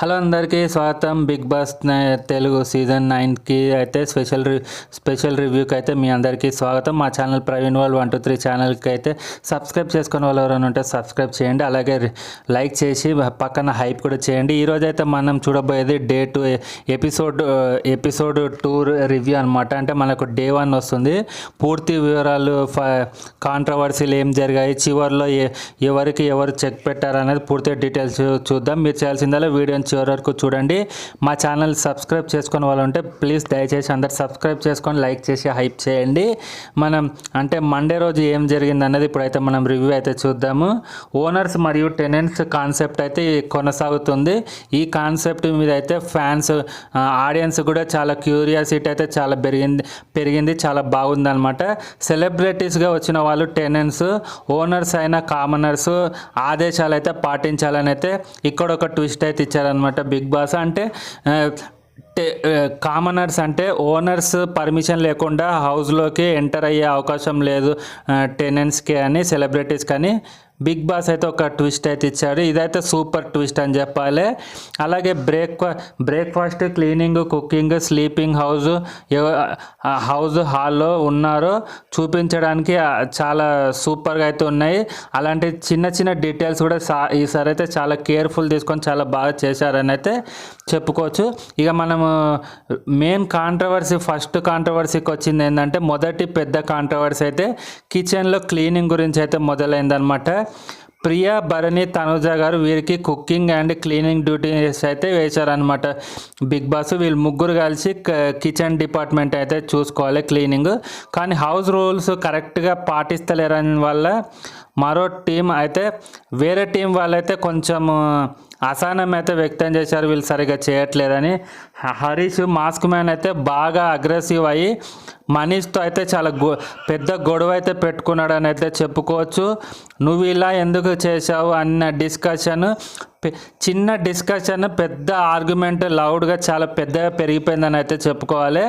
Hello అందరికీ స్వాగతం. Big boss Telugu season నైన్కి అయితే స్పెషల్ రి స్పెషల్ రివ్యూకి అయితే మీ అందరికీ స్వాగతం. మా ఛానల్ ప్రవీణ్ వాళ్ళు వన్ టూ త్రీ ఛానల్కి అయితే సబ్స్క్రైబ్ చేసుకునే వాళ్ళు ఎవరైనా ఉంటే సబ్స్క్రైబ్ చేయండి. అలాగే లైక్ చేసి పక్కన హైప్ కూడా చేయండి. ఈరోజు అయితే మనం చూడబోయేది day two episode episode two review అనమాట అంటే మనకు డే వన్ వస్తుంది. పూర్తి వివరాలు ఫ కాంట్రవర్సీలు ఏం జరిగాయి చివరిలో ఎవరికి ఎవరు చెక్ పెట్టారు అనేది పూర్తి డీటెయిల్స్ చూద్దాం. మీరు చేయాల్సిందల్లా వీడియోని చివరి వరకు చూడండి. మా ఛానల్ సబ్స్క్రైబ్ చేసుకుని వాళ్ళు ఉంటే ప్లీజ్ దయచేసి అందరు సబ్స్క్రైబ్ చేసుకొని లైక్ చేసి హైప్ చేయండి. మనం అంటే మండే రోజు ఏం జరిగింది అన్నది ఇప్పుడైతే మనం రివ్యూ అయితే చూద్దాము. ఓనర్స్ మరియు టెనెంట్స్ కాన్సెప్ట్ అయితే కొనసాగుతుంది. ఈ కాన్సెప్ట్ మీద అయితే ఫ్యాన్స్ ఆడియన్స్ కూడా చాలా క్యూరియాసిటీ అయితే చాలా పెరిగింది పెరిగింది చాలా బాగుందనమాట సెలబ్రిటీస్గా వచ్చిన వాళ్ళు టెనెంట్స్ ఓనర్స్ అయిన కామనర్స్ ఆదేశాలు అయితే పాటించాలని అయితే ఇక్కడ ఒక ట్విస్ట్ అయితే ఇచ్చారనమాట బిగ్ బాస్ అంటే టె- కామనర్స్ అంటే ఓనర్స్ పర్మిషన్ లేకుండా హౌస్లోకి ఎంటర్ అయ్యే అవకాశం లేదు టెనెంట్స్కి అని సెలబ్రిటీస్ కానీ బిగ్ బాస్ అయితే ఒక ట్విస్ట్ అయితే ఇచ్చాడు. ఇదైతే సూపర్ ట్విస్ట్ అని చెప్పాలి. అలాగే break breakfast cleaning cooking sleeping house house హాల్లో ఉన్నారో. చూపించడానికి చాలా సూపర్గా అయితే ఉన్నాయి. అలాంటి చిన్న చిన్న డీటెయిల్స్ కూడా సా ఈసారి అయితే చాలా కేర్ఫుల్ తీసుకొని చాలా బాగా చేశారని అయితే చెప్పుకోవచ్చు. ఇక మనము మెయిన్ కాంట్రవర్సీ ఫస్ట్ కాంట్రవర్సీకి వచ్చింది ఏంటంటే మొదటి పెద్ద కాంట్రవర్సీ అయితే కిచెన్లో క్లీనింగ్ గురించి అయితే మొదలైందనమాట ప్రియా భరణి తనుజ గారు వీరికి కుకింగ్ అండ్ క్లీనింగ్ డ్యూటీస్ అయితే వేశారనమాట బిగ్ బాస్ వీళ్ళు ముగ్గురు కలిసి కిచెన్ డిపార్ట్మెంట్ అయితే చూసుకోవాలి క్లీనింగ్. కానీ హౌస్ రూల్స్ కరెక్ట్గా పాటిస్తలేరని వల్ల మరో టీం అయితే వేరే టీం వాళ్ళైతే కొంచెం అసహనం అయితే వ్యక్తం చేశారు వీళ్ళు సరిగా చేయట్లేదని. హరీష్ మాస్క్ మ్యాన్ అయితే బాగా అగ్రెసివ్ అయ్యి మనీష్తో అయితే చాలా గొ పెద్ద గొడవ అయితే పెట్టుకున్నాడని అయితే చెప్పుకోవచ్చు. నువ్వు ఇలా ఎందుకు చేశావు అన్న డిస్కషన్ చిన్న డిస్కషన్ పెద్ద ఆర్గ్యుమెంట్ లౌడ్గా చాలా పెద్దగా పెరిగిపోయిందని అయితే చెప్పుకోవాలి.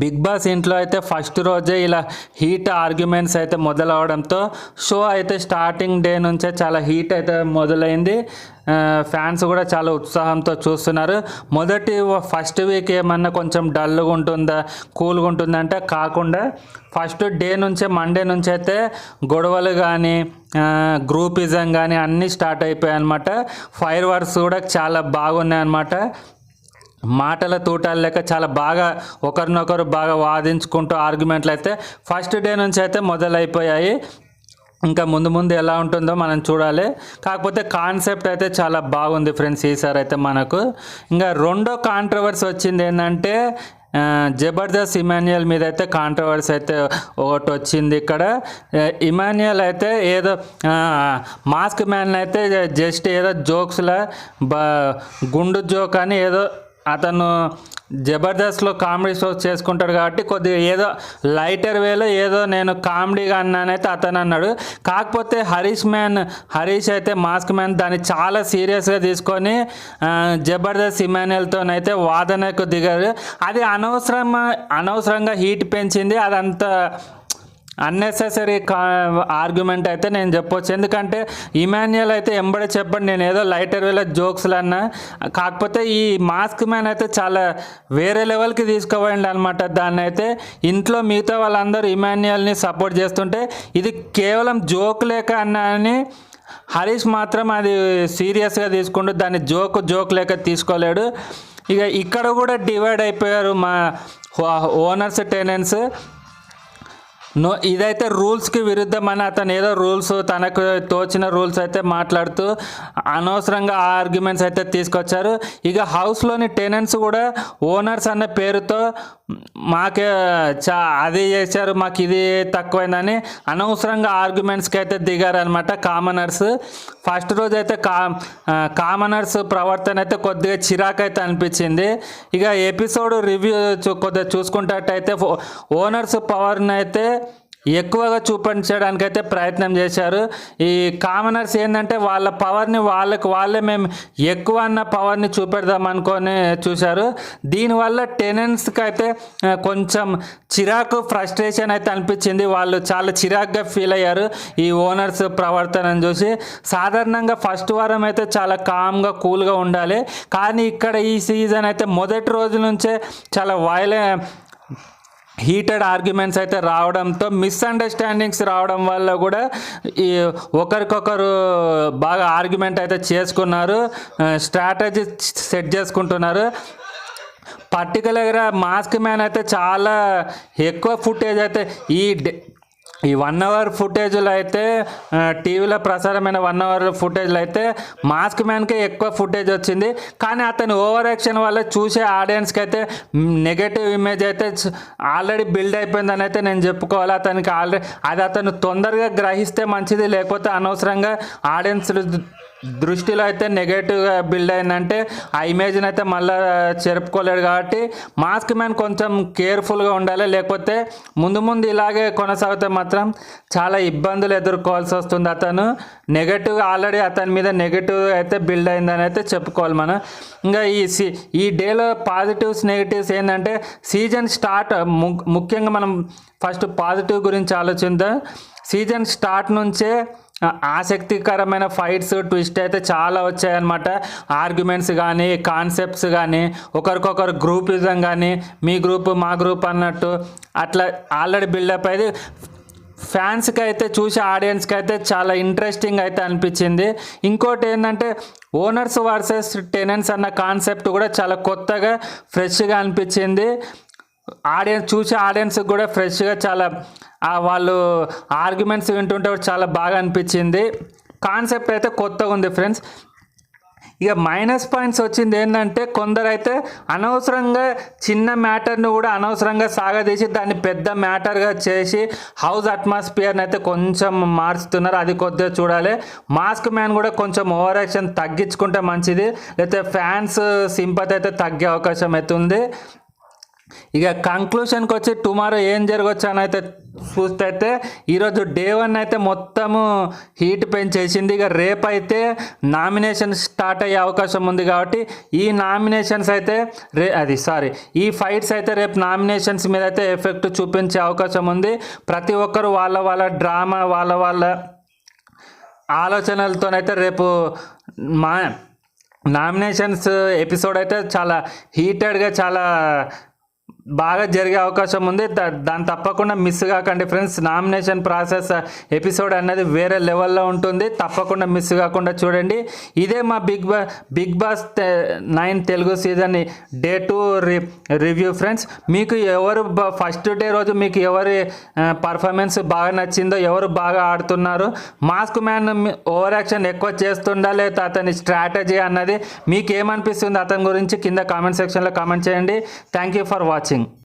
బిగ్ బాస్ ఇంట్లో అయితే ఫస్ట్ రోజే ఇలా హీట్ ఆర్గ్యుమెంట్స్ అయితే మొదలవడంతో షో అయితే స్టార్టింగ్ డే నుంచే చాలా హీట్ అయితే మొదలైంది. ఫ్యాన్స్ కూడా చాలా ఉత్సాహంతో చూస్తున్నారు. మొదటి ఫస్ట్ వీక్ ఏమన్నా కొంచెం డల్గా ఉంటుందా కూల్గా ఉంటుందంటే కాకుండా ఫస్ట్ డే నుంచే మండే నుంచి అయితే గొడవలు కానీ గ్రూపిజం కానీ అన్నీ స్టార్ట్ అయిపోయాయి అనమాట ఫైర్ వర్క్స్ కూడా చాలా బాగున్నాయి అనమాట మాటల తూటాలు లేక చాలా బాగా ఒకరినొకరు బాగా వాదించుకుంటూ ఆర్గ్యుమెంట్లు అయితే ఫస్ట్ డే నుంచి అయితే మొదలైపోయాయి. ఇంకా ముందు ముందు ఎలా ఉంటుందో మనం చూడాలి. కాకపోతే కాన్సెప్ట్ అయితే చాలా బాగుంది ఫ్రెండ్స్ ఈసారి అయితే మనకు. ఇంకా రెండో కాంట్రవర్సీ వచ్చింది ఏంటంటే జబర్దస్త్ ఇమాన్యుయల్ మీద అయితే కాంట్రవర్సీ అయితే ఒకటి వచ్చింది ఇక్కడ. ఇమాన్యుయల్ అయితే ఏదో మాస్క్ మ్యాన్ అయితే జస్ట్ ఏదో జోక్స్లా బా గుండు జోక్ అని ఏదో అతను జబర్దస్త్లో కామెడీ షోస్ చేసుకుంటాడు కాబట్టి కొద్దిగా ఏదో లైటర్ వేలో ఏదో నేను కామెడీగా అన్నానైతే అతను అన్నాడు. కాకపోతే హరీష్ మ్యాన్ హరీష్ అయితే మాస్క్ మ్యాన్ దాన్ని చాలా సీరియస్గా తీసుకొని జబర్దస్త్ ఇమాన్యుయల్తోనైతే వాదనకు దిగారు. అది అనవసరం అనవసరంగా హీట్ పెంచింది అదంతా అన్నెసెసరీ కా ఆర్గ్యుమెంట్ అయితే నేను చెప్పొచ్చు. ఎందుకంటే ఇమాన్యుయల్ అయితే ఎంబడే చెప్పండి నేను ఏదో లైటర్ వేల జోక్స్లు అన్నా. కాకపోతే ఈ మాస్క్ మ్యాన్ అయితే చాలా వేరే లెవెల్కి తీసుకుపోయింది అనమాట దాన్ని అయితే ఇంట్లో మిగతా వాళ్ళందరూ ఇమాన్యుయల్ని సపోర్ట్ చేస్తుంటే ఇది కేవలం జోక్ లేక అన్నా అని హరీష్ మాత్రం అది సీరియస్గా తీసుకుంటూ దాన్ని జోక్ జోక్ లేక తీసుకోలేడు. ఇక ఇక్కడ కూడా డివైడ్ అయిపోయారు మా ఓనర్స్ టెనెంట్స్ నో ఇదైతే రూల్స్కి విరుద్ధమని అతను ఏదో రూల్స్ తనకు తోచిన రూల్స్ అయితే మాట్లాడుతూ అనవసరంగా ఆర్గ్యుమెంట్స్ అయితే తీసుకొచ్చారు. ఇక హౌస్లోని టెనెంట్స్ కూడా ఓనర్స్ అన్న పేరుతో మాకే చా అది చేశారు మాకు ఇది తక్కువైందని అనవసరంగా ఆర్గ్యుమెంట్స్కి అయితే దిగారనమాట కామనర్స్ ఫస్ట్ రోజు అయితే కా కామనర్స్ ప్రవర్తన అయితే కొద్దిగా చిరాకు అయితే అనిపించింది. ఇక ఎపిసోడ్ రివ్యూ కొద్దిగా చూసుకుంటట్టయితే ఓనర్స్ పవర్ని అయితే ఎక్కువగా చూపించడానికైతే ప్రయత్నం చేశారు. ఈ కామనర్స్ ఏంటంటే వాళ్ళ పవర్ని వాళ్ళకి వాళ్ళే మేము ఎక్కువ అన్న పవర్ని చూపెడదాం అనుకొని చూశారు. దీనివల్ల టెనెంట్స్కి అయితే కొంచెం చిరాకు ఫ్రస్ట్రేషన్ అయితే అనిపించింది. వాళ్ళు చాలా చిరాకుగా ఫీల్ అయ్యారు ఈ ఓనర్స్ ప్రవర్తనను చూసి. సాధారణంగా ఫస్ట్ వారం అయితే చాలా కామ్గా కూల్గా ఉండాలి. కానీ ఇక్కడ ఈ సీజన్ అయితే మొదటి రోజు నుంచే చాలా వైలెంట్ హీటెడ్ ఆర్గ్యుమెంట్స్ అయితే రావడంతో మిస్అండర్స్టాండింగ్స్ రావడం వల్ల కూడా ఈ ఒకరికొకరు బాగా ఆర్గ్యుమెంట్ అయితే చేసుకున్నారు స్ట్రాటజీ సెట్ చేసుకుంటున్నారు. పర్టికులర్గా మాస్క్ మ్యాన్ అయితే చాలా ఎక్కువ ఫుటేజ్ అయితే ఈ డే- ఈ వన్ అవర్ ఫుటేజ్లో అయితే టీవీలో ప్రసారమైన వన్ అవర్ ఫుటేజ్లో అయితే మాస్క్ మ్యాన్కే ఎక్కువ ఫుటేజ్ వచ్చింది. కానీ అతని ఓవర్ యాక్షన్ వల్ల చూసే ఆడియన్స్కి అయితే నెగటివ్ ఇమేజ్ అయితే ఆల్రెడీ బిల్డ్ అయిపోయిందని అయితే నేను చెప్పుకోవాలి. అతనికి ఆల్రెడీ అది అతను తొందరగా గ్రహిస్తే మంచిది లేకపోతే అనవసరంగా ఆడియన్స్ దృష్టిలో అయితే నెగటివ్గా బిల్డ్ అయిందంటే ఆ ఇమేజ్ని అయితే మళ్ళీ చెరుపుకోలేడు కాబట్టి మాస్క్ మ్యాన్ కొంచెం కేర్ఫుల్గా ఉండాలి. లేకపోతే ముందు ముందు ఇలాగే కొనసాగితే మాత్రం చాలా ఇబ్బందులు ఎదుర్కోవాల్సి వస్తుంది అతను. నెగటివ్ ఆల్రెడీ అతని మీద నెగటివ్ అయితే బిల్డ్ అయిందని అయితే చెప్పుకోవాలి మనం. ఇంకా ఈ సి ఈ డేలో పాజిటివ్స్ నెగిటివ్స్ ఏంటంటే సీజన్ స్టార్ట్ ము- ముఖ్యంగా మనం ఫస్ట్ పాజిటివ్ గురించి ఆలోచిద్దాం. సీజన్ స్టార్ట్ నుంచే ఆసక్తికరమైన ఫైట్స్ ట్విస్ట్ అయితే చాలా వచ్చాయన్నమాట. ఆర్గ్యుమెంట్స్ కానీ కాన్సెప్ట్స్ కానీ ఒకరికొకరు గ్రూపిజం కానీ మీ గ్రూప్ మా గ్రూప్ అన్నట్టు అట్లా ఆల్రెడీ బిల్డప్ అయితే ఫ్యాన్స్కి అయితే చూసే ఆడియన్స్కి అయితే చాలా ఇంట్రెస్టింగ్ అయితే అనిపించింది. ఇంకోటి ఏంటంటే ఓనర్స్ వర్సెస్ టెనెంట్స్ అన్న కాన్సెప్ట్ కూడా చాలా కొత్తగా ఫ్రెష్గా అనిపించింది. ఆడియన్స్ చూసే ఆడియన్స్కి కూడా ఫ్రెష్గా చాలా వాళ్ళు ఆర్గ్యుమెంట్స్ వింటుంటే చాలా బాగా అనిపించింది. కాన్సెప్ట్ అయితే కొత్తగా ఉంది ఫ్రెండ్స్. ఇక మైనస్ పాయింట్స్ వచ్చింది ఏంటంటే కొందరైతే అనవసరంగా చిన్న మ్యాటర్ను కూడా అనవసరంగా సాగదీసి దాన్ని పెద్ద మ్యాటర్గా చేసి హౌస్ అట్మాస్ఫియర్ని అయితే కొంచెం మార్చుతున్నారు అది కొద్దిగా చూడాలి. మాస్క్ మ్యాన్ కూడా కొంచెం ఓవర్ యాక్షన్ తగ్గించుకుంటే మంచిది. లేకపోతే ఫ్యాన్స్ సింపతి అయితే తగ్గే అవకాశం అయితే ఉంది. ఇక కంక్లూషన్కి వచ్చి టుమారో ఏం జరగవచ్చు అని అయితే చూస్తే అయితే ఈరోజు డే వన్ అయితే మొత్తము హీట్ పెంచేసింది. ఇక రేపు అయితే నామినేషన్ స్టార్ట్ అయ్యే అవకాశం ఉంది కాబట్టి ఈ నామినేషన్స్ అయితే రే అది సారీ ఈ ఫైట్స్ అయితే రేపు నామినేషన్స్ మీద అయితే ఎఫెక్ట్ చూపించే అవకాశం ఉంది. ప్రతి ఒక్కరు వాళ్ళ వాళ్ళ డ్రామా వాళ్ళ వాళ్ళ ఆలోచనలతోనైతే రేపు మా నామినేషన్స్ ఎపిసోడ్ అయితే చాలా హీటెడ్గా చాలా బాగా జరిగే అవకాశం ఉంది. దా- దాన్ని తప్పకుండా మిస్ కాకండి ఫ్రెండ్స్. నామినేషన్ ప్రాసెస్ ఎపిసోడ్ అనేది వేరే లెవెల్లో ఉంటుంది. తప్పకుండా మిస్ కాకుండా చూడండి. ఇదే మా బిగ్ బా Bigg Boss nine Telugu season day two రి రివ్యూ ఫ్రెండ్స్. మీకు ఎవరు ఫస్ట్ డే రోజు మీకు ఎవరి పర్ఫార్మెన్స్ బాగా నచ్చిందో ఎవరు బాగా ఆడుతున్నారు మాస్క్ మ్యాన్ ఓవర్ యాక్షన్ ఎక్కువ చేస్తుండా లేదా అతని స్ట్రాటజీ అన్నది మీకు ఏమనిపిస్తుంది అతని గురించి కింద కామెంట్ సెక్షన్లో కామెంట్ చేయండి. Thank you for watching. Crossing